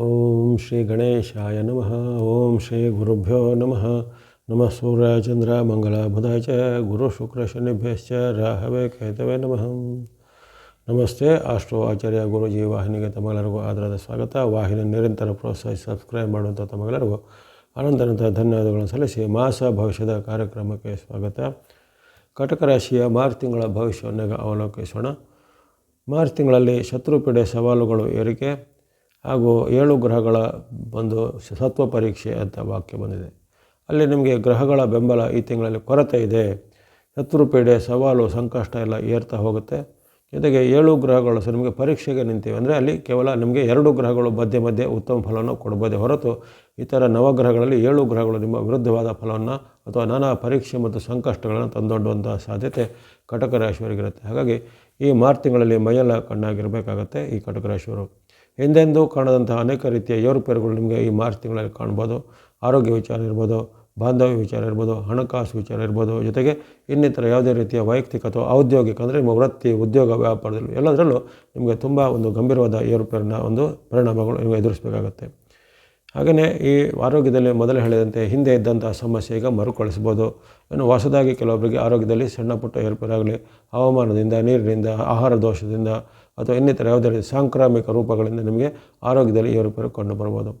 ಓಂ ಶ್ರೀ ಗಣೇಶಾಯ ನಮಃ. ಓಂ ಶ್ರೀ ಗುರುಭ್ಯೋ ನಮಃ. ನಮಃ ಸೂರ್ಯ ಚಂದ್ರ ಮಂಗಳ ಬುಧಾಯ ಚ ಗುರು ಶುಕ್ರ ಶನಿಭ್ಯಶ್ಚ ರಾಹವೇ ಕೇತವೇ ನಮಃ. ನಮಸ್ತೆ ಆಸ್ಟ್ರೋ ಆಚಾರ್ಯ ಗುರುಜಿ, ವಾಹಿನಿಗೆ ತಮಗೆಲ್ಲರಿಗೂ ಆದರದ ಸ್ವಾಗತ. ವಾಹಿನಿ ನಿರಂತರ ಪ್ರೋತ್ಸಾಹಿಸಿ ಸಬ್ಸ್ಕ್ರೈಬ್ ಮಾಡುವಂಥ ತಮಗೆಲ್ಲರಿಗೂ ಅನಂತರಂತಹ ಧನ್ಯವಾದಗಳನ್ನು ಸಲ್ಲಿಸಿ ಮಾಸ ಭವಿಷ್ಯದ ಕಾರ್ಯಕ್ರಮಕ್ಕೆ ಸ್ವಾಗತ. ಕಟಕ ರಾಶಿಯ ಮಾರ್ಚ್ ತಿಂಗಳ ಭವಿಷ್ಯವನ್ನು ಅವಲೋಕಿಸೋಣ. ಮಾರ್ಚ್ ತಿಂಗಳಲ್ಲಿ ಶತ್ರುಪೀಡೆ ಸವಾಲುಗಳು ಏರಿಕೆ. ಹಾಗೂ ಏಳು ಗ್ರಹಗಳ ಒಂದು ಸತ್ವ ಪರೀಕ್ಷೆ ಅಂತ ವಾಕ್ಯ ಬಂದಿದೆ. ಅಲ್ಲಿ ನಿಮಗೆ ಗ್ರಹಗಳ ಬೆಂಬಲ ಈ ತಿಂಗಳಲ್ಲಿ ಕೊರತೆ ಇದೆ. ಶತ್ರುಪೀಡೆ, ಸವಾಲು, ಸಂಕಷ್ಟ ಎಲ್ಲ ಏರ್ತಾ ಹೋಗುತ್ತೆ. ಜೊತೆಗೆ ಏಳು ಗ್ರಹಗಳು ಸಹ ನಿಮಗೆ ಪರೀಕ್ಷೆಗೆ ನಿಂತಿವೆ. ಅಂದರೆ ಅಲ್ಲಿ ಕೇವಲ ನಿಮಗೆ ಎರಡು ಗ್ರಹಗಳು ಮಧ್ಯೆ ಮಧ್ಯೆ ಉತ್ತಮ ಫಲವನ್ನು ಕೊಡ್ಬೋದೇ ಹೊರತು ಇತರ ನವಗ್ರಹಗಳಲ್ಲಿ ಏಳು ಗ್ರಹಗಳು ನಿಮ್ಮ ವಿರುದ್ಧವಾದ ಫಲವನ್ನು ಅಥವಾ ನಾನಾ ಪರೀಕ್ಷೆ ಮತ್ತು ಸಂಕಷ್ಟಗಳನ್ನು ತಂದೊಡ್ಡುವಂಥ ಸಾಧ್ಯತೆ ಕಟಕ ರಾಶಿಯವರಿಗಿರುತ್ತೆ ಹಾಗಾಗಿ ಈ ಮಾರ್ಚ್ ತಿಂಗಳಲ್ಲಿ ಮೈಯೆಲ್ಲ ಕಣ್ಣಾಗಿರಬೇಕಾಗತ್ತೆ ಈ ಕಟಕ ರಾಶಿಯವರು ಹಿಂದೆಂದೂ ಕಾಣದಂತಹ ಅನೇಕ ರೀತಿಯ ಏರುಪೇರುಗಳು ನಿಮಗೆ ಈ ಮಾರ್ಚ್ ತಿಂಗಳಲ್ಲಿ ಕಾಣ್ಬೋದು. ಆರೋಗ್ಯ ವಿಚಾರ ಇರ್ಬೋದು, ಬಾಂಧವ್ಯ ವಿಚಾರ ಇರ್ಬೋದು, ಹಣಕಾಸು ವಿಚಾರ ಇರ್ಬೋದು, ಜೊತೆಗೆ ಇನ್ನಿತರ ಯಾವುದೇ ರೀತಿಯ ವೈಯಕ್ತಿಕ ಅಥವಾ ಔದ್ಯೋಗಿಕ ಅಂದರೆ ನಿಮ್ಮ ವೃತ್ತಿ, ಉದ್ಯೋಗ, ವ್ಯಾಪಾರದಲ್ಲಿ ಎಲ್ಲದರಲ್ಲೂ ನಿಮಗೆ ತುಂಬ ಒಂದು ಗಂಭೀರವಾದ ಏರುಪೇರಿನ ಒಂದು ಪರಿಣಾಮಗಳು ನೀವು ಎದುರಿಸಬೇಕಾಗುತ್ತೆ. ಹಾಗೆಯೇ ಈ ಆರೋಗ್ಯದಲ್ಲಿ ಮೊದಲು ಹೇಳಿದಂತೆ ಹಿಂದೆ ಇದ್ದಂಥ ಸಮಸ್ಯೆ ಈಗ ಮರುಕಳಿಸ್ಬೋದು ಇನ್ನು ಹೊಸದಾಗಿ ಕೆಲವೊಬ್ಬರಿಗೆ ಆರೋಗ್ಯದಲ್ಲಿ ಸಣ್ಣ ಪುಟ್ಟ ಏರ್ಪೇರಾಗಲಿ, ಹವಾಮಾನದಿಂದ, ನೀರಿನಿಂದ, ಆಹಾರ ದೋಷದಿಂದ ಅಥವಾ ಇನ್ನಿತರ ಯಾವುದೇ ಸಾಂಕ್ರಾಮಿಕ ರೂಪಗಳಿಂದ ನಿಮಗೆ ಆರೋಗ್ಯದಲ್ಲಿ ಏರುಪೇರು ಕಂಡು ಬರ್ಬೋದು.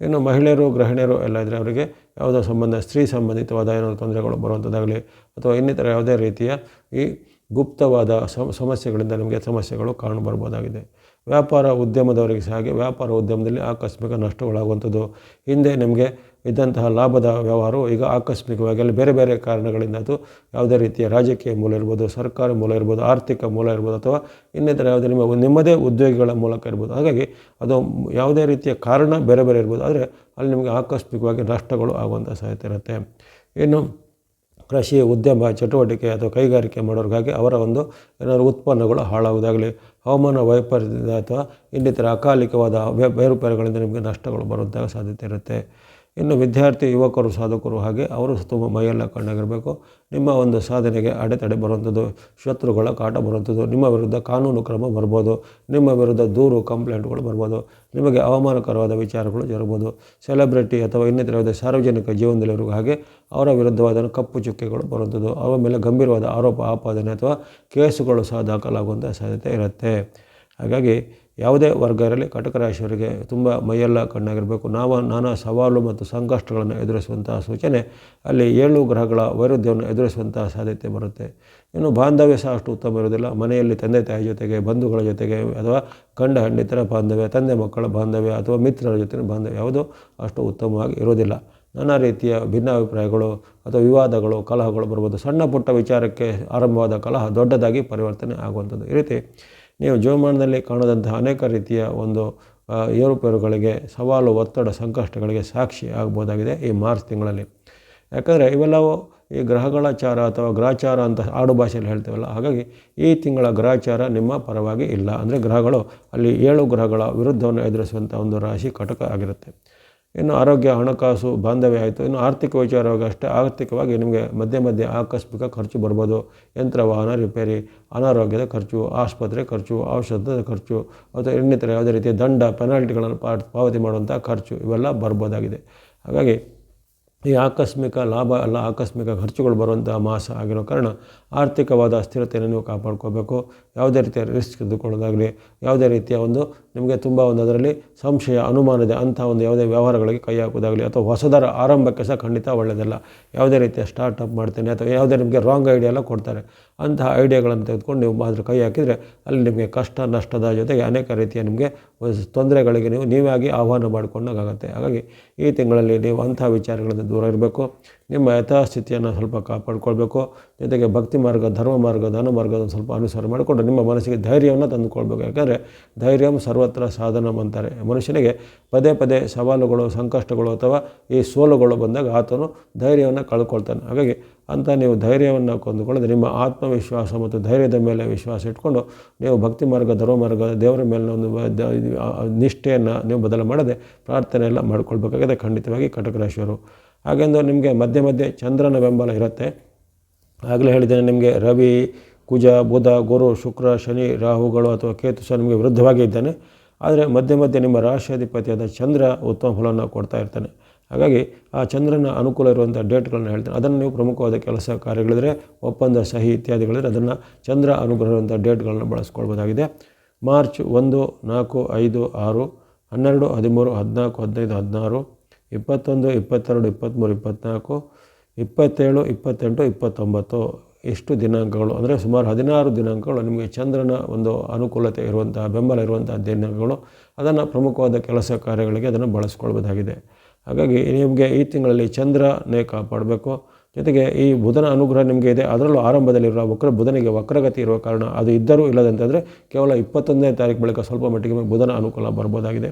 ಇನ್ನು ಮಹಿಳೆಯರು, ಗೃಹಿಣಿಯರು ಎಲ್ಲ ಇದ್ದರೆ ಅವರಿಗೆ ಯಾವುದೋ ಸಂಬಂಧ, ಸ್ತ್ರೀ ಸಂಬಂಧಿತವಾದ ಏನಾದರೂ ತೊಂದರೆಗಳು ಬರುವಂಥದ್ದಾಗಲಿ ಅಥವಾ ಇನ್ನಿತರ ಯಾವುದೇ ರೀತಿಯ ಈ ಗುಪ್ತವಾದ ಸಮಸ್ಯೆಗಳಿಂದ ನಿಮಗೆ ಸಮಸ್ಯೆಗಳು ಕಾರಣ ಬರ್ಬೋದಾಗಿದೆ. ವ್ಯಾಪಾರ ಉದ್ಯಮದವರಿಗೆ ಸಹ ಹಾಗೆ ವ್ಯಾಪಾರ ಉದ್ಯಮದಲ್ಲಿ ಆಕಸ್ಮಿಕ ನಷ್ಟಗಳಾಗುವಂಥದ್ದು. ಹಿಂದೆ ನಿಮಗೆ ಇದ್ದಂತಹ ಲಾಭದ ವ್ಯವಹಾರವು ಈಗ ಆಕಸ್ಮಿಕವಾಗಿ ಅಲ್ಲಿ ಬೇರೆ ಬೇರೆ ಕಾರಣಗಳಿಂದ ಅದು ಯಾವುದೇ ರೀತಿಯ ರಾಜಕೀಯ ಮೂಲ ಇರ್ಬೋದು, ಸರ್ಕಾರ ಮೂಲ ಇರ್ಬೋದು, ಆರ್ಥಿಕ ಮೂಲ ಇರ್ಬೋದು ಅಥವಾ ಇನ್ನಿತರ ಯಾವುದೇ ನಿಮ್ಮ ನಿಮ್ಮದೇ ಉದ್ಯೋಗಿಗಳ ಮೂಲಕ ಇರ್ಬೋದು. ಹಾಗಾಗಿ ಅದು ಯಾವುದೇ ರೀತಿಯ ಕಾರಣ ಬೇರೆ ಬೇರೆ ಇರ್ಬೋದು. ಆದರೆ ಅಲ್ಲಿ ನಿಮಗೆ ಆಕಸ್ಮಿಕವಾಗಿ ನಷ್ಟಗಳು ಆಗುವಂಥ ಸಾಧ್ಯತೆ ಇರುತ್ತೆ. ಇನ್ನು ಕೃಷಿ ಉದ್ಯಮ, ಚಟುವಟಿಕೆ ಅಥವಾ ಕೈಗಾರಿಕೆ ಮಾಡೋರಿಗಾಗಿ ಅವರ ಒಂದು ಏನಾದರೂ ಉತ್ಪನ್ನಗಳು ಹಾಳಾಗುವುದಾಗಲಿ, ಹವಾಮಾನ ವೈಪರೀತ್ಯದಿಂದ ಅಥವಾ ಇನ್ನಿತರ ಅಕಾಲಿಕವಾದ ಬೇರುಪೇರುಗಳಿಂದ ನಿಮಗೆ ನಷ್ಟಗಳು ಬರುವಂತಹ ಸಾಧ್ಯತೆ ಇರುತ್ತೆ. ಇನ್ನು ವಿದ್ಯಾರ್ಥಿ, ಯುವಕರು, ಸಾಧಕರು ಹಾಗೆ ಅವರು ತುಂಬ ಮೈಯೆಲ್ಲ ಕಣ್ಣಾಗಿರಬೇಕು. ನಿಮ್ಮ ಒಂದು ಸಾಧನೆಗೆ ಅಡೆತಡೆ ಬರುವಂಥದ್ದು, ಶತ್ರುಗಳ ಕಾಟ ಬರುವಂಥದ್ದು, ನಿಮ್ಮ ವಿರುದ್ಧ ಕಾನೂನು ಕ್ರಮ ಬರ್ಬೋದು, ನಿಮ್ಮ ವಿರುದ್ಧ ದೂರು, ಕಂಪ್ಲೇಂಟ್ಗಳು ಬರ್ಬೋದು, ನಿಮಗೆ ಅವಮಾನಕರವಾದ ವಿಚಾರಗಳು ಜರಬೋದು ಸೆಲೆಬ್ರಿಟಿ ಅಥವಾ ಇನ್ನಿತರ ಯಾವುದೇ ಸಾರ್ವಜನಿಕ ಜೀವನದಲ್ಲಿರುವ ಹಾಗೆ ಅವರ ವಿರುದ್ಧವಾದ ಕಪ್ಪು ಚುಕ್ಕೆಗಳು ಬರುವಂಥದ್ದು ಅವರ ಮೇಲೆ ಗಂಭೀರವಾದ ಆರೋಪ, ಆಪಾದನೆ ಅಥವಾ ಕೇಸುಗಳು ಸಹ ದಾಖಲಾಗುವಂಥ ಸಾಧ್ಯತೆ ಇರುತ್ತೆ. ಹಾಗಾಗಿ ಯಾವುದೇ ವರ್ಗ ಇರಲಿ ಕಟಕ ರಾಶಿಯವರಿಗೆ ತುಂಬ ಮೈಯೆಲ್ಲ ಕಣ್ಣಾಗಿರಬೇಕು. ನಾವು ನಾನಾ ಸವಾಲು ಮತ್ತು ಸಂಕಷ್ಟಗಳನ್ನು ಎದುರಿಸುವಂತಹ ಸೂಚನೆ ಅಲ್ಲಿ ಏಳು ಗ್ರಹಗಳ ವೈರುಧ್ಯವನ್ನು ಎದುರಿಸುವಂತಹ ಸಾಧ್ಯತೆ ಬರುತ್ತೆ. ಇನ್ನು ಬಾಂಧವ್ಯ ಸಹ ಅಷ್ಟು ಉತ್ತಮ ಇರೋದಿಲ್ಲ ಮನೆಯಲ್ಲಿ ತಂದೆ ತಾಯಿ ಜೊತೆಗೆ, ಬಂಧುಗಳ ಜೊತೆಗೆ ಅಥವಾ ಗಂಡ ಹಣ್ಣಿತರ ಬಾಂಧವ್ಯ, ತಂದೆ ಮಕ್ಕಳ ಬಾಂಧವ್ಯ ಅಥವಾ ಮಿತ್ರರ ಜೊತೆ ಬಾಂಧವ್ಯ ಯಾವುದು ಅಷ್ಟು ಉತ್ತಮವಾಗಿ ಇರೋದಿಲ್ಲ ನಾನಾ ರೀತಿಯ ಭಿನ್ನಾಭಿಪ್ರಾಯಗಳು ಅಥವಾ ವಿವಾದಗಳು, ಕಲಹಗಳು ಬರ್ಬೋದು ಸಣ್ಣ ಪುಟ್ಟ ವಿಚಾರಕ್ಕೆ ಆರಂಭವಾದ ಕಲಹ ದೊಡ್ಡದಾಗಿ ಪರಿವರ್ತನೆ ಆಗುವಂಥದ್ದು. ಈ ರೀತಿ ನೀವು ಜೀವಮಾನದಲ್ಲಿ ಕಾಣದಂತಹ ಅನೇಕ ರೀತಿಯ ಒಂದು ಏರುಪೇರುಗಳಿಗೆ ಸವಾಲು, ಒತ್ತಡ, ಸಂಕಷ್ಟಗಳಿಗೆ ಸಾಕ್ಷಿ ಆಗ್ಬೋದಾಗಿದೆ ಈ ಮಾರ್ಚ್ ತಿಂಗಳಲ್ಲಿ. ಯಾಕಂದರೆ ಇವೆಲ್ಲವೂ ಈ ಗ್ರಹಗಳ ಚಾರ ಅಥವಾ ಗ್ರಹಚಾರ ಅಂತ ಆಡು ಭಾಷೆಯಲ್ಲಿ ಹೇಳ್ತೇವಲ್ಲ, ಹಾಗಾಗಿ ಈ ತಿಂಗಳ ಗ್ರಹಚಾರ ನಿಮ್ಮ ಪರವಾಗಿ ಇಲ್ಲ. ಅಂದರೆ ಗ್ರಹಗಳು ಅಲ್ಲಿ ಏಳು ಗ್ರಹಗಳ ವಿರುದ್ಧವನ್ನು ಎದುರಿಸುವಂಥ ಒಂದು ರಾಶಿ ಕಟಕ ಆಗಿರುತ್ತೆ. ಇನ್ನು ಆರೋಗ್ಯ, ಹಣಕಾಸು ಬಾಂಧವ್ಯ ಆಯಿತು. ಇನ್ನು ಆರ್ಥಿಕ ವಿಚಾರವಾಗಿ ಅಷ್ಟೇ, ಆರ್ಥಿಕವಾಗಿ ನಿಮಗೆ ಮಧ್ಯೆ ಮಧ್ಯೆ ಆಕಸ್ಮಿಕ ಖರ್ಚು ಬರ್ಬೋದು. ಯಂತ್ರ, ವಾಹನ ರಿಪೇರಿ ಅನಾರೋಗ್ಯದ ಖರ್ಚು, ಆಸ್ಪತ್ರೆ ಖರ್ಚು, ಔಷಧದ ಖರ್ಚು, ಅಥವಾ ಇನ್ನಿತರ ಯಾವುದೇ ರೀತಿಯ ದಂಡ ಪೆನಾಲ್ಟಿಗಳನ್ನು ಪಾವತಿ ಮಾಡುವಂಥ ಖರ್ಚು ಇವೆಲ್ಲ ಬರ್ಬೋದಾಗಿದೆ. ಹಾಗಾಗಿ ಈ ಆಕಸ್ಮಿಕ ಲಾಭ ಅಲ್ಲ ಆಕಸ್ಮಿಕ ಖರ್ಚುಗಳು ಬರುವಂಥ ಮಾಸ ಆಗಿರೋ ಕಾರಣ ಆರ್ಥಿಕವಾದ ಅಸ್ಥಿರತೆಯನ್ನು ನೀವು ಕಾಪಾಡ್ಕೋಬೇಕು. ಯಾವುದೇ ರೀತಿಯ ರಿಸ್ಕ್ ತೆಗೆದುಕೊಳ್ಳೋದಾಗಲಿ, ಯಾವುದೇ ರೀತಿಯ ಒಂದು ನಿಮಗೆ ತುಂಬ ಒಂದು ಅದರಲ್ಲಿ ಸಂಶಯ ಅನುಮಾನದ ಅಂಥ ಒಂದು ಯಾವುದೇ ವ್ಯವಹಾರಗಳಿಗೆ ಕೈ ಹಾಕೋದಾಗಲಿ ಅಥವಾ ಹೊಸದರ ಆರಂಭಕ್ಕೆ ಸಹ ಖಂಡಿತ ಒಳ್ಳೆಯದಲ್ಲ ಯಾವುದೇ ರೀತಿಯ ಸ್ಟಾರ್ಟಪ್ ಮಾಡ್ತೇನೆ, ಅಥವಾ ಯಾವುದೇ ನಿಮಗೆ ರಾಂಗ್ ಐಡಿಯಾ ಎಲ್ಲ ಕೊಡ್ತಾರೆ. ಅಂತಹ ಐಡಿಯಾಗಳನ್ನು ತೆಗೆದುಕೊಂಡು ನೀವು ಮಾತ್ರ ಕೈ ಹಾಕಿದರೆ ಅಲ್ಲಿ ನಿಮಗೆ ಕಷ್ಟ, ನಷ್ಟದ ಜೊತೆಗೆ ಅನೇಕ ರೀತಿಯ ನಿಮಗೆ ತೊಂದರೆಗಳಿಗೆ ನೀವು ನೀವಾಗಿ ಆಹ್ವಾನ ಮಾಡಿಕೊಂಡಾಗುತ್ತೆ ಹಾಗಾಗಿ ಈ ತಿಂಗಳಲ್ಲಿ ನೀವು ಅಂಥ ವಿಚಾರಗಳಿಂದ ದೂರ ಇರಬೇಕು. ನಿಮ್ಮ ಯಥಾಸ್ಥಿತಿಯನ್ನು ಸ್ವಲ್ಪ ಕಾಪಾಡಿಕೊಳ್ಬೇಕು. ಜೊತೆಗೆ ಭಕ್ತಿ ಮಾರ್ಗ ಧರ್ಮ ಮಾರ್ಗ ಧನ ಮಾರ್ಗದ ಸ್ವಲ್ಪ ಅನುಸರಣೆ ಮಾಡಿಕೊಂಡು ನಿಮ್ಮ ಮನಸ್ಸಿಗೆ ಧೈರ್ಯವನ್ನು ತಂದುಕೊಳ್ಬೇಕು. ಯಾಕಂದರೆ ಧೈರ್ಯಂ ಸರ್ವತ್ರ ಸಾಧನ ಅಂತಾರೆ. ಮನುಷ್ಯನಿಗೆ ಪದೇ ಪದೇ ಸವಾಲುಗಳು, ಸಂಕಷ್ಟಗಳು ಅಥವಾ ಈ ಸೋಲುಗಳು ಬಂದಾಗ ಆತನು ಧೈರ್ಯವನ್ನು ಕಳ್ಕೊಳ್ತಾನೆ. ಹಾಗಾಗಿ ಅಂತ ನೀವು ಧೈರ್ಯವನ್ನು ಕೊಂದುಕೊಳ್ಳದೆ ನಿಮ್ಮ ಆತ್ಮವಿಶ್ವಾಸ ಮತ್ತು ಧೈರ್ಯದ ಮೇಲೆ ವಿಶ್ವಾಸ ಇಟ್ಕೊಂಡು ನೀವು ಭಕ್ತಿ ಮಾರ್ಗ ಧರ್ಮ ಮಾರ್ಗ ದೇವರ ಮೇಲಿನ ಒಂದು ನಿಷ್ಠೆಯನ್ನು ನೀವು ಬದಲು ಮಾಡದೆ ಪ್ರಾರ್ಥನೆ ಎಲ್ಲ ಮಾಡ್ಕೊಳ್ಬೇಕಾಗಿದೆ ಖಂಡಿತವಾಗಿ ಕಟಕ ರಾಶಿಯವರು ಹಾಗೆಂದು ನಿಮಗೆ ಮಧ್ಯೆ ಮಧ್ಯೆ ಚಂದ್ರನ ಬೆಂಬಲ ಇರುತ್ತೆ. ಆಗಲೇ ಹೇಳಿದ್ದೇನೆ, ನಿಮಗೆ ರವಿ, ಕುಜ, ಬುಧ, ಗುರು, ಶುಕ್ರ, ಶನಿ ರಾಹುಗಳು ಅಥವಾ ಕೇತು ಸಹ ನಿಮಗೆ ವಿರುದ್ಧವಾಗಿ ಇದ್ದಾನೆ. ಆದರೆ ಮಧ್ಯೆ ಮಧ್ಯೆ ನಿಮ್ಮ ರಾಶಿಯಾಧಿಪತಿಯಾದ ಚಂದ್ರ ಉತ್ತಮ ಫಲವನ್ನು ಕೊಡ್ತಾ ಇರ್ತಾನೆ. ಹಾಗಾಗಿ ಆ ಚಂದ್ರನ ಅನುಕೂಲ ಇರುವಂಥ ಡೇಟ್ಗಳನ್ನು ಹೇಳ್ತಾನೆ. ಅದನ್ನು ನೀವು ಪ್ರಮುಖವಾದ ಕೆಲಸ ಕಾರ್ಯಗಳಿದ್ರೆ ಒಪ್ಪಂದ ಸಹಿ ಇತ್ಯಾದಿಗಳಿದ್ರೆ ಅದನ್ನು ಚಂದ್ರ ಅನುಗ್ರಹ ಇರುವಂಥ ಡೇಟ್ಗಳನ್ನು ಬಳಸ್ಕೊಳ್ಬೋದಾಗಿದೆ. ಮಾರ್ಚ್ ಒಂದು, ನಾಲ್ಕು, ಐದು, ಆರು, ಹನ್ನೆರಡು, ಹದಿಮೂರು, ಹದಿನಾಲ್ಕು, ಹದಿನೈದು, ಹದಿನಾರು, ಇಪ್ಪತ್ತೊಂದು, ಇಪ್ಪತ್ತೆರಡು, ಇಪ್ಪತ್ತ್ಮೂರು, ಇಪ್ಪತ್ತ್ನಾಲ್ಕು ಇಪ್ಪತ್ತೇಳು, ಇಪ್ಪತ್ತೆಂಟು, ಇಪ್ಪತ್ತೊಂಬತ್ತು, ಎಷ್ಟು ದಿನಾಂಕಗಳು? ಅಂದರೆ ಸುಮಾರು ಹದಿನಾರು ದಿನಾಂಕಗಳು ನಿಮಗೆ ಚಂದ್ರನ ಒಂದು ಅನುಕೂಲತೆ ಇರುವಂತಹ, ಬೆಂಬಲ ಇರುವಂಥ ದಿನಾಂಕಗಳು. ಅದನ್ನು ಪ್ರಮುಖವಾದ ಕೆಲಸ ಕಾರ್ಯಗಳಿಗೆ ಅದನ್ನು ಬಳಸ್ಕೊಳ್ಬೋದಾಗಿದೆ. ಹಾಗಾಗಿ ನಿಮಗೆ ಈ ತಿಂಗಳಲ್ಲಿ ಚಂದ್ರನೇ ಕಾಪಾಡಬೇಕು. ಜೊತೆಗೆ ಈ ಬುಧನ ಅನುಗ್ರಹ ನಿಮಗೆ ಇದೆ. ಅದರಲ್ಲೂ ಆರಂಭದಲ್ಲಿರುವ ವಕ್ರ ಬುಧನಿಗೆ ವಕ್ರಗತಿ ಇರುವ ಕಾರಣ ಅದು ಇದ್ದರೂ ಇಲ್ಲದಂತಂದರೆ ಕೇವಲ ಇಪ್ಪತ್ತೊಂದನೇ ತಾರೀಕು ಬಳಿಕ ಸ್ವಲ್ಪ ಮಟ್ಟಿಗೆ ಬುಧನ ಅನುಕೂಲ ಬರ್ಬೋದಾಗಿದೆ.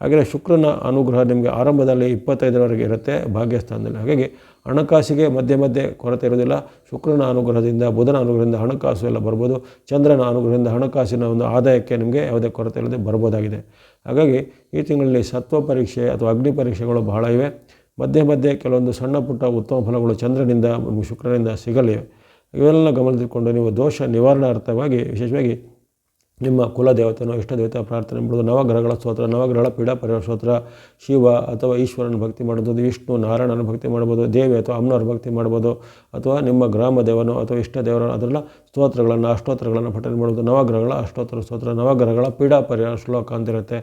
ಹಾಗೆಯೇ ಶುಕ್ರನ ಅನುಗ್ರಹ ನಿಮಗೆ ಆರಂಭದಲ್ಲಿ ಇಪ್ಪತ್ತೈದರವರೆಗೆ ಇರುತ್ತೆ ಭಾಗ್ಯಸ್ಥಾನದಲ್ಲಿ. ಹಾಗಾಗಿ ಹಣಕಾಸಿಗೆ ಮಧ್ಯೆ ಮಧ್ಯೆ ಕೊರತೆ ಇರೋದಿಲ್ಲ ಶುಕ್ರನ ಅನುಗ್ರಹದಿಂದ, ಬುಧನ ಅನುಗ್ರಹದಿಂದ ಹಣಕಾಸು ಎಲ್ಲ ಬರ್ಬೋದು. ಚಂದ್ರನ ಅನುಗ್ರಹದಿಂದ ಹಣಕಾಸಿನ ಒಂದು ಆದಾಯಕ್ಕೆ ನಿಮಗೆ ಯಾವುದೇ ಕೊರತೆ ಇಲ್ಲದೆ ಬರ್ಬೋದಾಗಿದೆ. ಹಾಗಾಗಿ ಈ ತಿಂಗಳಲ್ಲಿ ಸತ್ವ ಪರೀಕ್ಷೆ ಅಥವಾ ಅಗ್ನಿ ಪರೀಕ್ಷೆಗಳು ಬಹಳ ಇವೆ. ಮಧ್ಯೆ ಮಧ್ಯೆ ಕೆಲವೊಂದು ಸಣ್ಣ ಪುಟ್ಟ ಉತ್ತಮ ಫಲಗಳು ಚಂದ್ರನಿಂದ, ಶುಕ್ರನಿಂದ ಸಿಗಲಿವೆ ಇವೆಲ್ಲ ಗಮನದಲ್ಲಿಟ್ಕೊಂಡು ನೀವು ದೋಷ ನಿವಾರಣಾರ್ಥವಾಗಿ, ವಿಶೇಷವಾಗಿ ನಿಮ್ಮ ಕುಲದೇವತೆನೋ ಇಷ್ಟ ದೇವತೆ ಪ್ರಾರ್ಥನೆ ಮಾಡೋದು ನವಗ್ರಹಗಳ ಸ್ತೋತ್ರ, ನವಗ್ರಹಗಳ ಪರಿಹಾರ ಸ್ತೋತ್ರ. ಶಿವ ಅಥವಾ ಈಶ್ವರನ ಭಕ್ತಿ ಮಾಡ್ಬೋದು ವಿಷ್ಣು ನಾರಾಯಣನ ಭಕ್ತಿ ಮಾಡ್ಬೋದು ದೇವಿ ಅಥವಾ ಅಮ್ಮನವ್ರ ಭಕ್ತಿ ಮಾಡ್ಬೋದು ಅಥವಾ ನಿಮ್ಮ ಗ್ರಾಮ ದೇವನೋ ಅಥವಾ ಇಷ್ಟ ದೇವರ ಅದರಲ್ಲ ಸ್ತೋತ್ರಗಳನ್ನು, ಅಷ್ಟೋತ್ರಗಳನ್ನು ಪಠನೆ ಮಾಡ್ಬೋದು ನವಗ್ರಹಗಳ ಅಷ್ಟೋತ್ತರ ಸ್ತೋತ್ರ, ನವಗ್ರಹಗಳ ಪರಿಹಾರ ಶ್ಲೋಕ ಅಂತಿರುತ್ತೆ.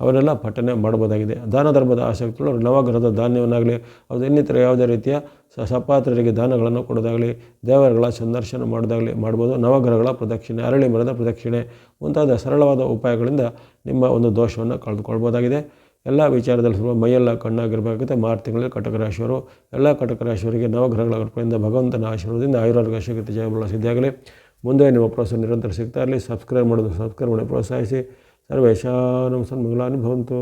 ಅವನ್ನೆಲ್ಲ ಪಠನೆ ಮಾಡ್ಬೋದಾಗಿದೆ ದಾನ ಧರ್ಮದ ಆಸಕ್ತಿಗಳು ನವಗ್ರಹದ ಧಾನ್ಯವನ್ನಾಗಲಿ, ಅದು ಇನ್ನಿತರ ಯಾವುದೇ ರೀತಿಯ ಸಪಾತ್ರರಿಗೆ ದಾನಗಳನ್ನು ಕೊಡೋದಾಗಲಿ, ದೇವರುಗಳ ಸಂದರ್ಶನ ಮಾಡೋದಾಗಲಿ ಮಾಡ್ಬೋದು. ನವಗ್ರಹಗಳ ಪ್ರದಕ್ಷಿಣೆ, ಅರಳಿ ಮರದ ಪ್ರದಕ್ಷಿಣೆ ಮುಂತಾದ ಸರಳವಾದ ಉಪಾಯಗಳಿಂದ ನಿಮ್ಮ ಒಂದು ದೋಷವನ್ನು ಕಳೆದುಕೊಳ್ಬೋದಾಗಿದೆ. ಎಲ್ಲ ವಿಚಾರದಲ್ಲಿ ಸ್ವಲ್ಪ ಮೈಯೆಲ್ಲ ಕಣ್ಣಾಗಿರಬೇಕಾಗುತ್ತೆ. ಮಾರು ತಿಂಗಳಲ್ಲಿ ಕಟಕ ರಾಶಿಯವರು ಎಲ್ಲ ಕಟಕ ರಾಶಿಯವರಿಗೆ ನವಗ್ರಹಗಳ ಕೃಪೆಯಿಂದ ಭಗವಂತನ ಆಶೀರ್ವಾದದಿಂದ ಆಯುರ್ವೇದ ಶಕ್ತಿ ಜಯಬಲ ಸಿದ್ಧಿಯಾಗಲಿ. ಮುಂದೆ ನಿಮ್ಮ ಪ್ರೋತ್ಸಾಹ ನಿರಂತರ ಸಿಗ್ತಾ ಇರಲಿ. ಸಬ್ಸ್ಕ್ರೈಬ್ ಮಾಡೋದು ಸಬ್ಸ್ಕ್ರೈಬ್ ಮಾಡಿ ಪ್ರೋತ್ಸಾಹಿಸಿ. ಸರ್ವೇಶಾನು ಸನ್ಮಂಗಲಾನು ಭವಂತು.